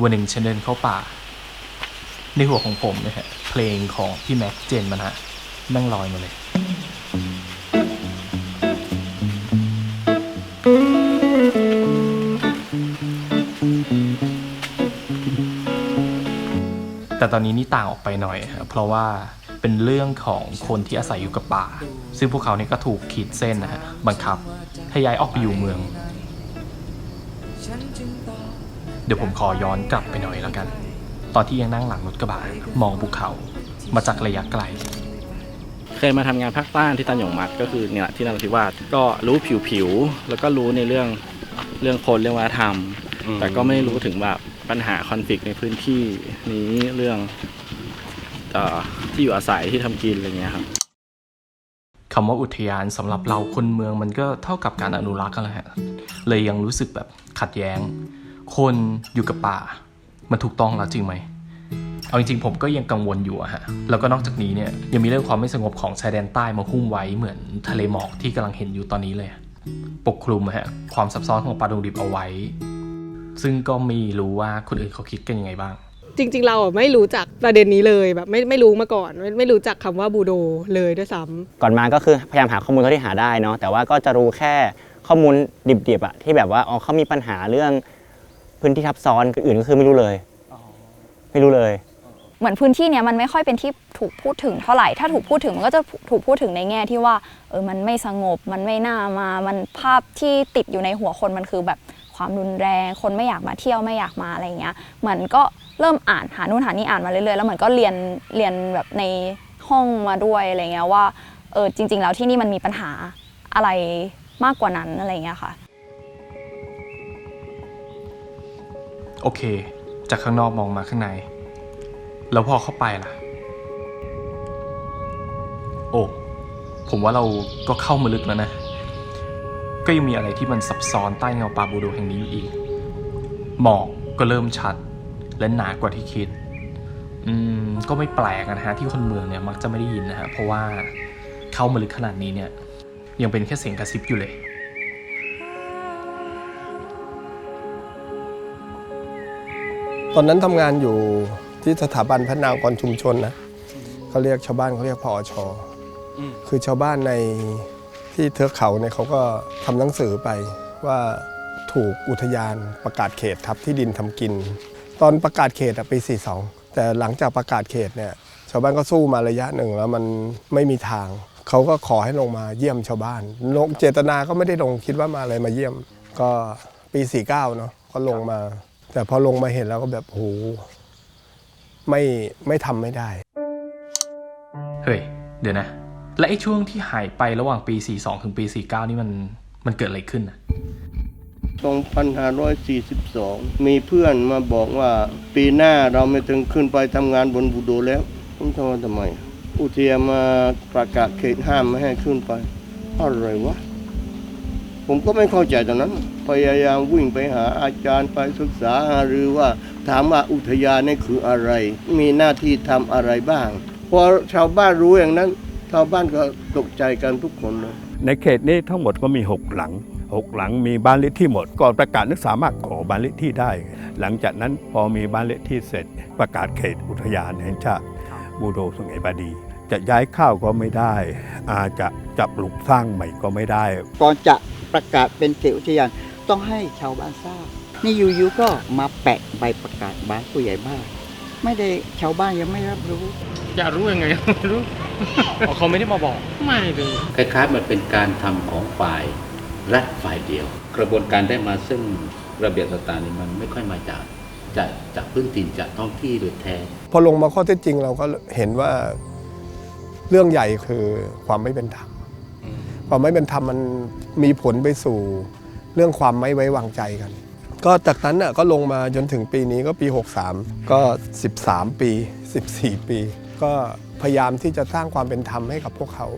วันหนึ่งฉันเดินเข้าป่า ในหัวของผมเนี่ยฮะเพลงของพี่แม็กเจนมันฮะนั่งลอยมาเลยแต่ตอนนี้นี่ต่างออกไปหน่อยครับเพราะว่าเป็นเรื่องของคนที่อาศัยอยู่กับป่า ซึ่งพวกเขาเนี่ยก็ถูกขีดเส้นนะฮะบังคับให้ย้ายออกไปอยู่เมือง เดี๋ยวผมขอย้อนกลับไปหน่อยแล้วกัน ตอนที่ยังนั่งหลังรถกระบะมองภูเขามาจากระยะไกล เคยมาทำงานภาคใต้ที่ตันหยงมัดก็คือเนี่ยที่นราธิวาสก็รู้ผิวๆแล้วก็รู้ในเรื่องเรื่องคนเรื่องวัฒนธรรมแต่ก็ไม่รู้ถึงแบบปัญหาคอนฟ lict ในพื้นที่นี้เรื่องเอ่อที่อยู่อาศัยที่ทำกินอะไรเงี้ยครับ คำว่าอุทยานสำหรับเราคนเมืองมันก็เท่ากับการอนุรักษ์กันแหละฮะเลยยังรู้สึกแบบขัดแย้ง คนอยู่กับป่า มันถูกต้องแล้วจริงไหม เอาจริงๆ ผมก็ยังกังวลอยู่อะฮะ แล้วก็นอกจากนี้เนี่ยยังมีเรื่องความไม่สงบของชายแดนใต้มาหุ้มไว้เหมือนทะเลหมอกที่กำลังเห็นอยู่ตอนนี้เลยอะปกคลุมอะฮะความซับซ้อนของปลาดงดิบเอาไว้ ซึ่งก็ไม่รู้ว่าคนอื่นเขาคิดกันยังไงบ้างจริงๆ เราอะไม่รู้จักประเด็นนี้เลยแบบไม่ไม่รู้มาก่อน ไม่ไม่รู้จักคำว่าบูโดเลยด้วยซ้ำก่อนมาก็คือพยายามหาข้อมูลเท่าที่หาได้เนาะแต่ว่าก็จะรู้แค่ข้อมูลดิบๆอะที่แบบว่าอ๋อเขามีปัญหาเรื่อง พื้นที่ทับซ้อนอื่นก็คือไม่รู้เลย ไม่รู้เลย เหมือนพื้นที่เนี้ยมันไม่ค่อยเป็นที่ถูกพูดถึงเท่าไหร่ ถ้าถูกพูดถึงมันก็จะถูกพูดถึงในแง่ที่ว่าเออมันไม่สงบมันไม่น่ามามันภาพที่ติดอยู่ในหัวคนมันคือแบบความรุนแรงคนไม่อยากมาเที่ยวไม่อยากมาอะไรเงี้ยเหมือนก็เริ่มอ่านหานู่นหานี่อ่านมาเรื่อยๆแล้วเหมือนก็เรียนเรียนแบบในห้องมาด้วยอะไรเงี้ยว่าเออจริง ๆ แล้วที่นี่มันมีปัญหาอะไรมากกว่านั้นอะไรเงี้ยค่ะ โอเค จากข้างนอกมองมาข้างใน แล้วพอเข้าไปล่ะ โอ้ผมว่าเราก็เข้ามาลึกแล้วนะ ก็ยังมีอะไรที่มันซับซ้อนใต้เงาปาบูโดแห่งนี้อยู่อีก หมอกก็เริ่มชัด และหนากว่าที่คิด อืม ก็ไม่แปลกนะฮะที่คนเมืองเนี่ยมักจะไม่ได้ยินนะฮะ เพราะว่าเข้ามาลึกขนาดนี้เนี่ย ยังเป็นแค่เสียงกระซิบอยู่เลย ตอนนั้นทำงานอยู่ที่สถาบันพัฒนากรชุมชนนะเขาเรียกชาวบ้านเขาเรียกพอชออคือชาวบ้านในที่เทือกเขาเนี่ยเขาก็ทำหนังสือไปว่าถูกอุทยานประกาศเขตทับที่ดินทำกิน ตอนประกาศเขตอะปี 42 แต่หลังจากประกาศเขตเนี่ยชาวบ้านก็สู้มาระยะหนึ่งแล้วมันไม่มีทาง เขาก็ขอให้ลงมาเยี่ยมชาวบ้านลงเจตนาก็ไม่ได้ลงคิดว่ามาอะไรมาเยี่ยม ก็ปี 49 เนาะก็ลงมา แต่พอลงมาเห็นแล้วก็แบบโหไม่ไม่ทำไม่ได้ เฮ้ย เดี๋ยวนะ และไอ้ช่วงที่หายไประหว่างปี 42 ถึงปี 49 นี่มันมันเกิดอะไรขึ้นนะ2542 มีเพื่อนมาบอกว่าปีหน้าเราไม่ถึงขึ้นไปทำงานบนบูโดแล้วผมทำว่าทำไม อุทยานมาประกาศเขตห้ามไม่ให้ขึ้นไป อะไรวะ ผมก็ไม่เข้าใจตอนนั้น พยายามวิ่งไปหาอาจารย์ไปศึกษาหารือว่าถามว่าอุทยานนี่คืออะไร มีหน้าที่ทำอะไรบ้าง พอชาวบ้านรู้อย่างนั้น ชาวบ้านก็ตกใจกันทุกคนเลยในเขตนี้ทั้งหมดก็มี 6 หลัง 6 หลังมีบ้านเลขที่หมด ก่อนประกาศนักสามารถขอบ้านเลขที่ได้ หลังจากนั้นพอมีบ้านเลขที่เสร็จ ประกาศเขตอุทยานแห่งชาติบูโดสุงไหงบาดี จะย้ายข้าวก็ไม่ได้ อาจจะจับปลูกสร้างใหม่ก็ไม่ได้ ก่อนจะประกาศเป็นเขตอุทยาน ต้องให้ชาวบ้านทราบ นี่อยู่ๆก็มาแปะใบประกาศบ้านผู้ใหญ่บ้าน ไม่ได้ชาวบ้านยังไม่รับรู้อยากรู้ยังไงไม่รู้เขาไม่ได้มาบอก ไม่รู้คล้ายๆมันเป็นการทำของฝ่ายรัฐฝ่ายเดียว กระบวนการได้มาซึ่งระเบียบต่างๆนี่มันไม่ค่อยมาจากจากจากพื้นถิ่นจากท้องที่โดยแท้ พอลงมาข้อเท็จจริงเราก็เห็นว่าเรื่องใหญ่คือความไม่เป็นธรรมความไม่เป็นธรรมมันมีผลไปสู่ เรื่องความไม่ไว้วางใจกัน ก็จากนั้นน่ะก็ลงมาจนถึงปีนี้ก็ปี 63 ก็ 13 ปี 14 ปี ก็พยายามที่จะสร้างความเป็นธรรมให้กับพวกเขา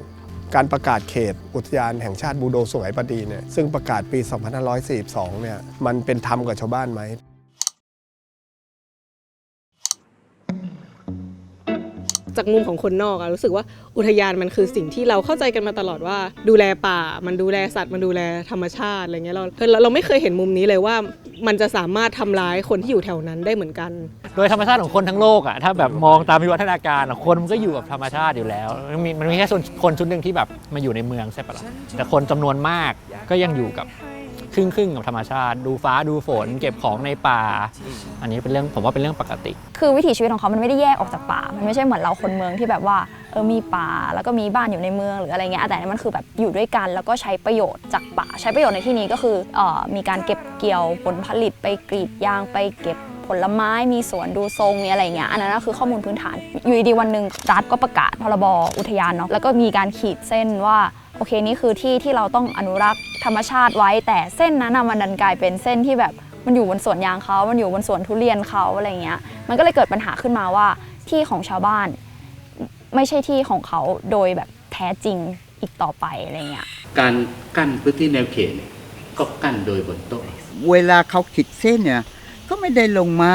การประกาศเขตอุทยานแห่งชาติบูโดสุไหงปดีเนี่ยซึ่งประกาศปี 2542 เนี่ยมันเป็นธรรมกับชาวบ้านไหม จากมุมของคนนอกอะรู้สึกว่าอุทยานมันคือสิ่งที่เราเข้าใจกันมาตลอดว่า ดูแลป่า มันดูแลสัตว์มันดูแลธรรมชาติอะไรเงี้ยเราเราเราไม่เคยเห็นมุมนี้เลยว่ามันจะสามารถทำร้ายคนที่อยู่แถวนั้นได้เหมือนกัน โดยธรรมชาติของคนทั้งโลกอะถ้าแบบมองตามวิวัฒนาการอะคนมันก็อยู่กับธรรมชาติอยู่แล้วมันมีมันมีแค่ส่วนคนชุดหนึ่งที่แบบมาอยู่ในเมืองใช่ปะล่ะแต่คนจำนวนมากก็ยังอยู่กับ ครึ่งครึ่งกับธรรมชาติ ดูฟ้าดูฝน เก็บของในป่า อันนี้เป็นเรื่องผมว่าเป็นเรื่องปกติ คือวิถีชีวิตของเขามันไม่ได้แยกออกจากป่า มันไม่ใช่เหมือนเราคนเมืองที่แบบว่าเออมีป่าแล้วก็มีบ้านอยู่ในเมืองหรืออะไรเงี้ยแต่นนี้มันคือแบบอยู่ด้วยกันแล้วก็ใช้ประโยชน์จากป่า ใช้ประโยชน์ในที่นี้ก็คือเอ่อมีการเก็บเกี่ยวผลผลิตไปกรีดยางไปเก็บผลไม้มีสวนดูทรงมีอะไรเงี้ยอันนั้นก็คือข้อมูลพื้นฐาน อยู่ดีๆวันหนึ่งรัฐก็ประกาศพรบอุทยานเนาะแล้วก็มีการขีดเส้นว่า โอเคนี่คือที่ที่เราต้องอนุรักษ์ธรรมชาติไว้ แต่เส้นนั้นนะมันดันกลายเป็นเส้นที่แบบมันอยู่บนสวนยางเขา มันอยู่บนสวนทุเรียนเขาอะไรเงี้ย มันก็เลยเกิดปัญหาขึ้นมาว่าที่ของชาวบ้านไม่ใช่ที่ของเขาโดยแบบแท้จริงอีกต่อไปอะไรเงี้ย การกั้นพื้นที่แนวเขตเนี่ยก็กั้นโดยบนโต๊ะเวลาเขาขีดเส้นเนี่ยก็ไม่ได้ลงมา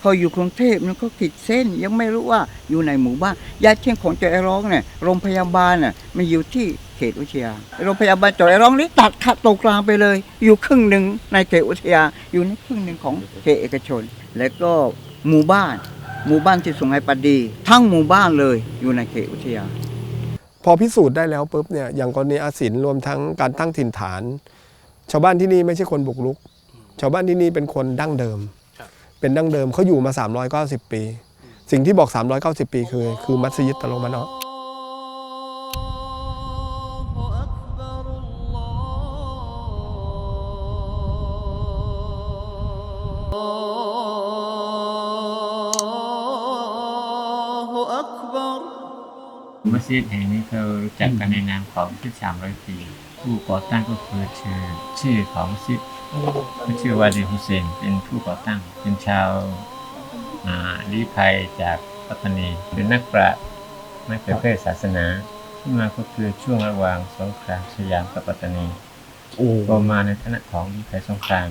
พออยู่กรุงเทพมันก็ขีดเส้นยังไม่รู้ว่าอยู่ในหมู่บ้านยาเชียงของจอยไอร้องเนี่ยโรงพยาบาลน่ะมันอยู่ที่ เขตอุทยานโรงพยาบาลจอยไอร้องนี่ตัดขาดตรงกลางไปเลย อยู่ครึ่งหนึ่งในเขตอุทยานอยู่ในครึ่งหนึ่งของเขตเอกชน แล้วก็หมู่บ้าน หมู่บ้านที่สุงไหปดี ทั้งหมู่บ้านเลยอยู่ในเขตอุทยานพอพิสูจน์ได้แล้วปุ๊บเนี่ยอย่างกรณีอาศินรวมทั้งการตั้งถิ่นฐาน ชาวบ้านที่นี่ไม่ใช่คนบุกรุก ชาวบ้านที่นี่เป็นคนดั้งเดิม เป็นดั้งเดิมเขาอยู่มา 390 ปี สิ่งที่บอก 390 ปีคือคือมัสยิดตะลงมะเนาะ มัสยิดแห่งนี้เขารู้จักกันในนามของมัสยิดสามร้อยปีผู้ก่อตั้งก็คือชื่อชื่อของมัสยิดก็ชื่อว่าดีฮุเซนเป็นผู้ก่อตั้งเป็นชาวอ่าลี้ภัยจากปัตตานีเป็นนักปราชญ์ไม่เผยแพร่ศาสนาที่มาก็คือช่วงระหว่างสงครามสยามกับปัตตานีก็มาในฐานะของลี้ภัยสงคราม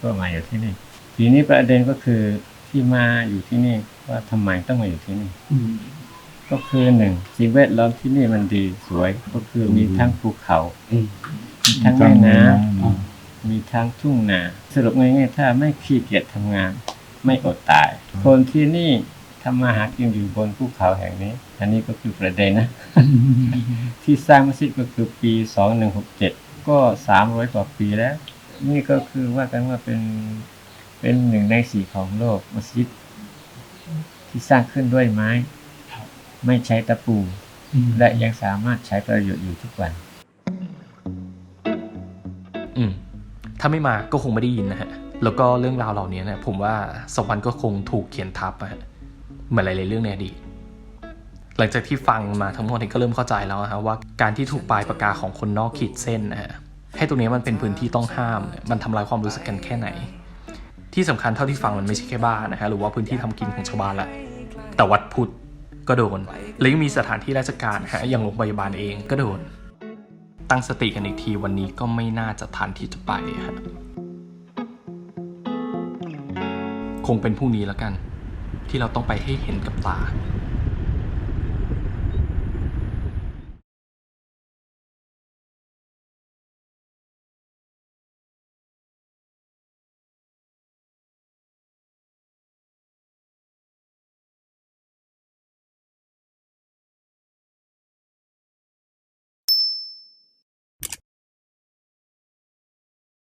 ก็มาอยู่ที่นี่ ทีนี้ประเด็นก็คือที่มาอยู่ที่นี่ว่าทำไมต้องมาอยู่ที่นี่ก็คือหนึ่งสิ่งแวดล้อมที่นี่มันดีสวยก็คือมีทั้งภูเขามีทั้งแม่น้ำมีทั้งทุ่งนา สรุปง่ายๆถ้าไม่ขี้เกียจทำงาน ไม่อดตาย คนที่นี่ทำมาหากินอยู่บนภูเขาแห่งนี้ อันนี้ก็คือประเด็นนะ ที่สร้างมัสยิดก็คือปี 2167 ก็ 300 กว่าปีแล้ว นี่ก็คือว่ากันว่าเป็น เป็นหนึ่งในสี่ของโลกมัสยิดที่สร้างขึ้นด้วยไม้ ไม่ใช้ตะปู และยังสามารถใช้ประโยชน์อยู่ทุกวัน อืมถ้าไม่มาก็คงไม่ได้ยินนะฮะ แล้วก็เรื่องราวเหล่านี้เนี่ยผมว่าสวรรค์ก็คงถูกเขียนทับอะฮะเหมือนหลายๆเรื่องในอดีตหลังจากที่ฟังมาทั้งหมดนี้ก็เริ่มเข้าใจแล้วนะฮะว่าการที่ถูกปลายปากกาของคนนอกขีดเส้นนะฮะให้ตรงนี้มันเป็นพื้นที่ต้องห้ามเนี่ยมันทำลายความรู้สึกกันแค่ไหน ที่สำคัญเท่าที่ฟังมันไม่ใช่แค่บ้านนะฮะหรือว่าพื้นที่ทำกินของชาวบ้านแหละแต่วัดพุทธก็โดนและยังมีสถานที่ราชการฮะอย่างโรงพยาบาลเองก็โดน ตั้งสติกันอีกทีวันนี้ก็ไม่น่าจะทันที่จะไปฮะคงเป็นพรุ่งนี้แล้วกัน ที่เราต้องไปให้เห็นกับตา